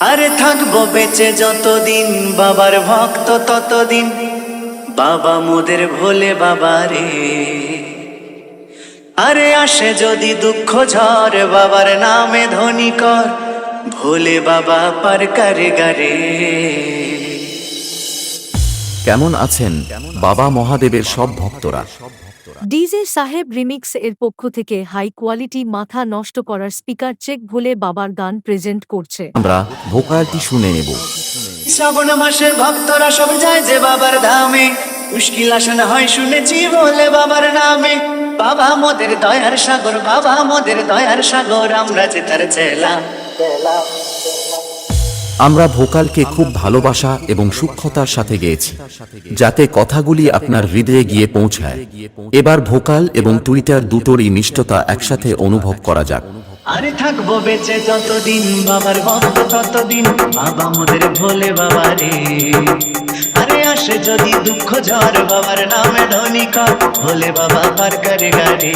আরে থাকব বেঁচে যতদিন বাবার ভক্ত ততদিন। বাবা মোদের ভোলে বাবা রে। আরে আসে যদি দুঃখ ঝড় বাবার নামে ধনী কর ভোলে বাবা পার কারে গারে কেমন আছেন? বাবা মহাদেবের সব ভক্তরা। ডিজে সাহেব রিমিক্স এর পক্ষ থেকে হাই কোয়ালিটি মাথা নষ্ট করার স্পিকার চেক ভুলে বাবার গান প্রেজেন্ট করছে। আমরা ভোকালটি শুনে নেব। শ্রাবণ মাসে ভক্তরা সব যায় যে বাবার ধামে। মুশকিল আসন হয় শুনেছি বলে বাবার নামে। বাবা মোদের দয়ার সাগর বাবা মোদের দয়ার সাগর আমরা যে তার চেলা। আমরা ভোকালকে খুব ভালোবাসা এবং সূক্ষ্মতার সাথে গেয়েছি, যাতে কথাগুলি আপনার হৃদয়ে গিয়ে পৌঁছায়। এবার ভোকাল এবং টুইটার দুটোরই মিষ্টতা একসাথে অনুভব করা যাক। আরে থাকব বেঁচে যতদিন বাবার বাবা ততদিন বাবা মোদের ভোলে বাবা রে আসে যদি দুঃখ ঝড়, বাবার নামে ধনী কর। ভোলে বাবা পার করে গাড়ি।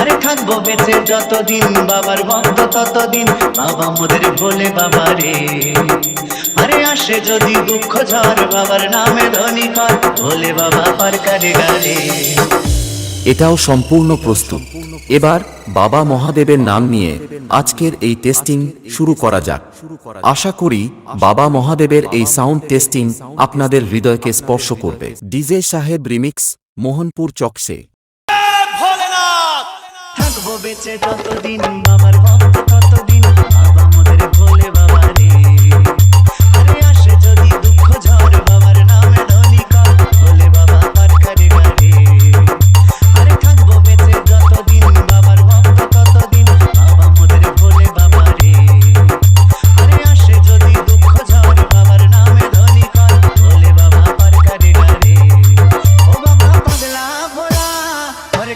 আরে থাকব বেঁচে যতদিন, বাবার ভক্ত ততদিন। বাবা মোদের ভোলে বাবা রে। আরে আসে যদি দুঃখ ঝড়, বাবার নামে ধনী কর। ভোলে বাবা পার করে গাড়ি। এটাও সম্পূর্ণ প্রস্তুত। এবার বাবা মহাদেবের নাম নিয়ে আজকের এই টেস্টিং শুরু করা যাক। আশা করি বাবা মহাদেবের এই সাউন্ড টেস্টিং আপনাদের হৃদয়কে স্পর্শ করবে। ডিজে সাহেব রিমিক্স মোহনপুর চকসে। থাকব বেঁচে ততদিন বাবার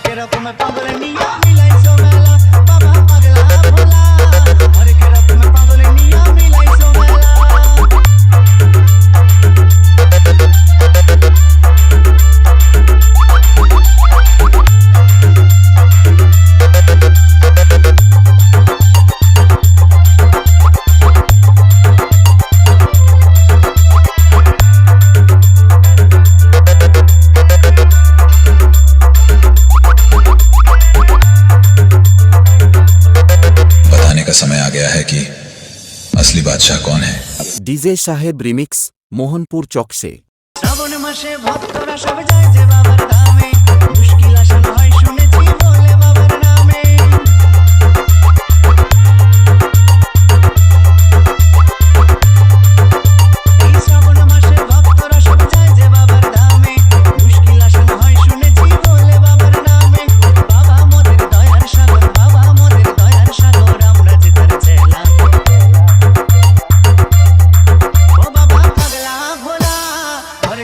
பிறப்புமை பங்குல நீயா? বাদশা কন হ্যায় ডিজে সাহেব রিমিক্স মোহনপুর চকসে। শ্রাবণ ভক্তরা সব যায় যে বাবার মুশকিল হয় শুনেছি বলে।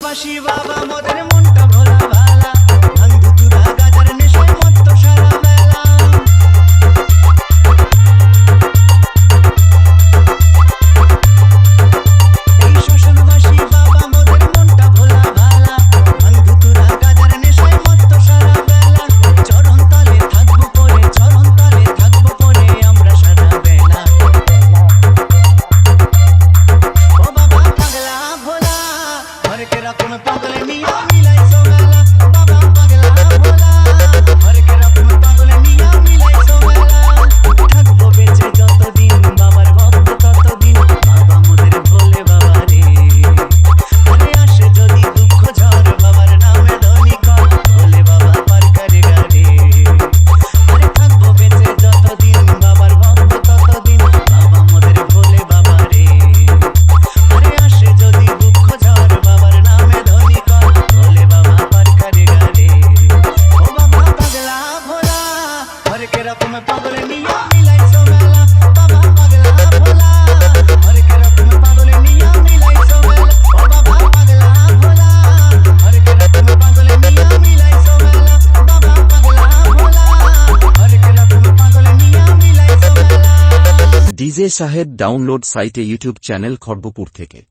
বাসি বাবা মোদের মনটা ভোলা ভালা ও বাবা পাগলা ভোলা সাহেব ডাউনলোড সাইটে ইউটিউব চ্যানেল খড়গপুর থেকে।